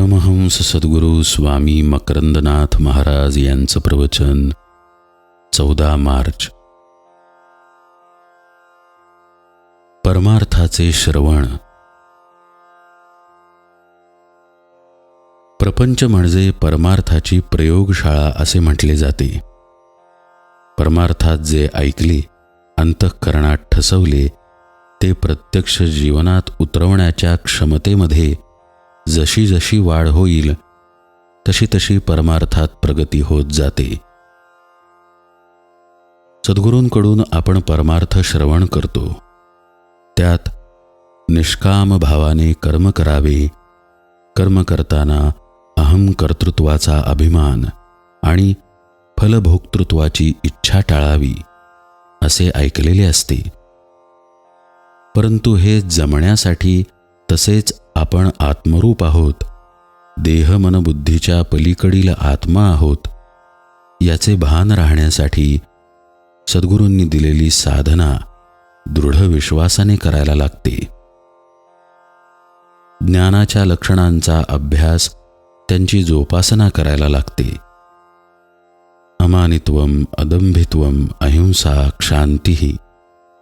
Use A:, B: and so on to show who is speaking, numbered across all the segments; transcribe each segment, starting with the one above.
A: परमहंस सद्गुरू स्वामी मकरंदनाथ महाराज यांचं प्रवचन चौदा मार्च. परमार्थाचे श्रवण. प्रपंच म्हणजे परमार्थाची प्रयोगशाळा असे म्हटले जाते. परमार्थात जे ऐकले अंतःकरणात ठसवले ते प्रत्यक्ष जीवनात उतरवण्याच्या क्षमतेमध्ये जशी जशी वाढ होईल तशी तशी परमार्थात प्रगती होत जाते. सद्गुरूंकडून आपण परमार्थ श्रवण करतो. त्यात निष्काम भावाने कर्म करावे कर्म करताना अहम कर्तृत्वाचा अभिमान आणि फलभोक्तृत्वाची इच्छा टाळावी असे ऐकलेले असते. परंतु हे जमण्यासाठी तसेच आपण आत्मरूप आहोत. देह मनबुद्धीच्या पलीकडील आत्मा आहोत. याचे भान राहण्यासाठी सद्गुरूंनी दिलेली साधना दृढ विश्वासाने करायला लागते. ज्ञानाच्या लक्षणांचा अभ्यास त्यांची जोपासना करायला लागते. अमानित्वम अदंभित्वम अहिंसा क्षांती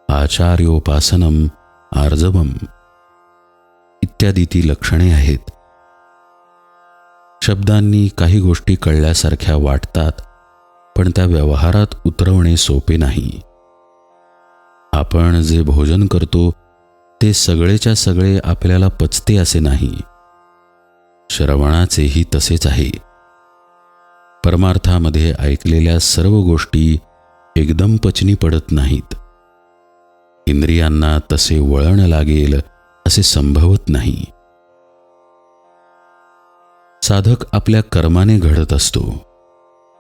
A: आचार्योपासनम आर्जवम इत्यादी ती लक्षणे आहेत. शब्दांनी काही गोष्टी कळल्यासारख्या वाटतात पण त्या व्यवहारात उतरवणे सोपे नाही. आपण जे भोजन करतो ते सगळेच्या सगळे आपल्याला पचते असे नाही. श्रवणाचेही तसेच आहे. परमार्थामध्ये ऐकलेल्या सर्व गोष्टी एकदम पचनी पडत नाहीत. इंद्रियांना तसे वळण लागेल असे संभवत नाही. साधक आपल्या कर्माने घडत असतो.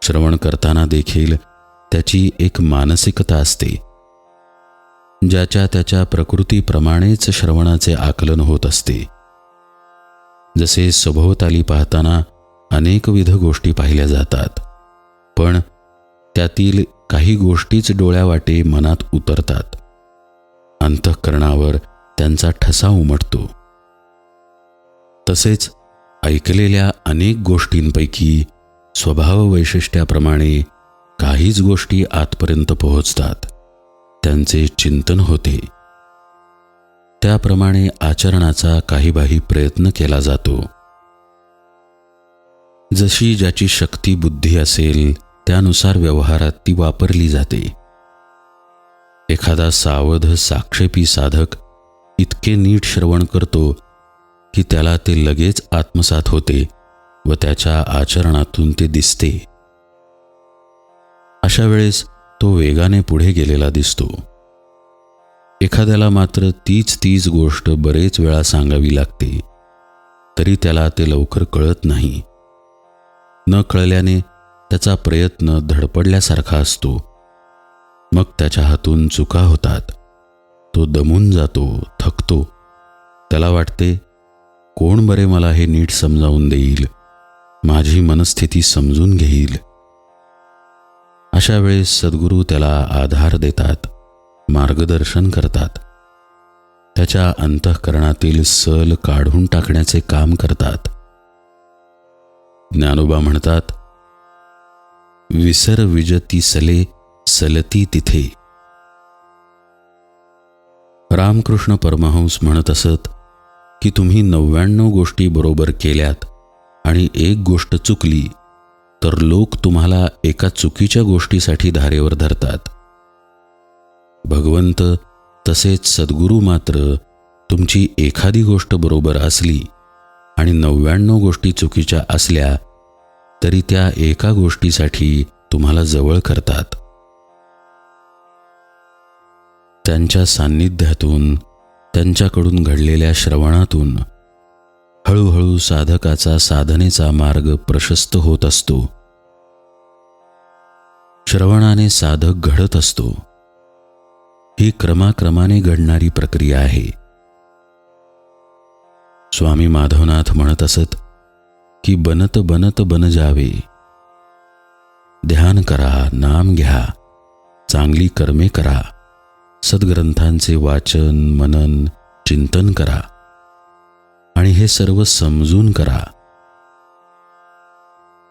A: श्रवण करताना देखील त्याची एक मानसिकता असते. ज्याच्या त्याच्या प्रकृतीप्रमाणेच श्रवणाचे आकलन होत असते. जसे सभोवताली पाहताना अनेकविध गोष्टी पाहिल्या जातात. पण त्यातील काही गोष्टीच डोळ्यावाटे मनात उतरतात. अंतःकरणावर त्यांचा ठसा उमटतो. तसेच ऐकलेल्या अनेक गोष्टींपैकी स्वभाव वैशिष्ट्याप्रमाणे काहीच गोष्टी आतपर्यंत पोहोचतात. त्यांचे चिंतन होते. त्याप्रमाणे आचरणाचा काहीबाही प्रयत्न केला जातो. जशी ज्याची शक्ती बुद्धी असेल त्यानुसार व्यवहारात ती वापरली जाते. एखादा सावध साक्षेपी साधक इतके नीट श्रवण करतो की त्याला ते लगेच आत्मसात होते व त्याच्या आचरणातून ते दिसते. अशा वेळेस तो वेगाने पुढे गेलेला दिसतो. एखाद्याला मात्र तीच तीच गोष्ट बरेच वेळा सांगावी लागते तरी त्याला ते लवकर कळत नाही. न कळल्याने त्याचा प्रयत्न धडपडल्यासारखा असतो. मग त्याच्या हातून चुका होतात. तो दमून जातो थकतो. त्याला वाटते कोण बरे मला हे नीट समजावून देईल? माझी मनस्थिती समजून घेईल. अशा वेळेस सद्गुरू त्याला आधार देतात मार्गदर्शन करतात. त्याच्या अंतःकरणातील सल काढून टाकण्याचे काम करतात. ज्ञानोबा म्हणतात विसर विजती सले सलती तिथे. रामकृष्ण परमहंस म्हणत असत की तुम्ही नव्याण्णव गोष्टी बरोबर केल्यात आणि एक गोष्ट चुकली तर लोक तुम्हाला एका चुकीच्या गोष्टीसाठी धारेवर धरतात. भगवंत तसेच सद्गुरू मात्र तुमची एखादी गोष्ट बरोबर असली आणि नव्याण्णव गोष्टी चुकीच्या असल्या तरी त्या एका गोष्टीसाठी तुम्हाला जवळ करतात. त्यांच्या सान्निध्यातून त्यांच्याकडून घडलेल्या श्रवणातून हळूहळू साधकाचा साधनेचा मार्ग प्रशस्त होत असतो. श्रवणाने साधक घडत असतो. ही क्रमाक्रमाने घडणारी प्रक्रिया आहे. स्वामी माधवनाथ म्हणत असत की बनत बनत बन जावे. ध्यान करा नाम घ्या चांगली कर्मे करा. सद्ग्रंथांचे वाचन मनन चिंतन करा आणि हे सर्व समजून करा.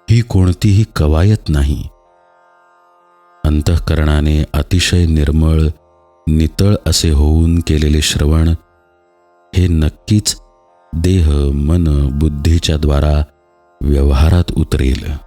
A: ही कोणतीही कवायत नाही. अंतःकरणाने अतिशय निर्मळ नितळ असे होऊन केलेले श्रवण हे नक्कीच देह मन बुद्धीच्या द्वारा व्यवहारात उतरेल.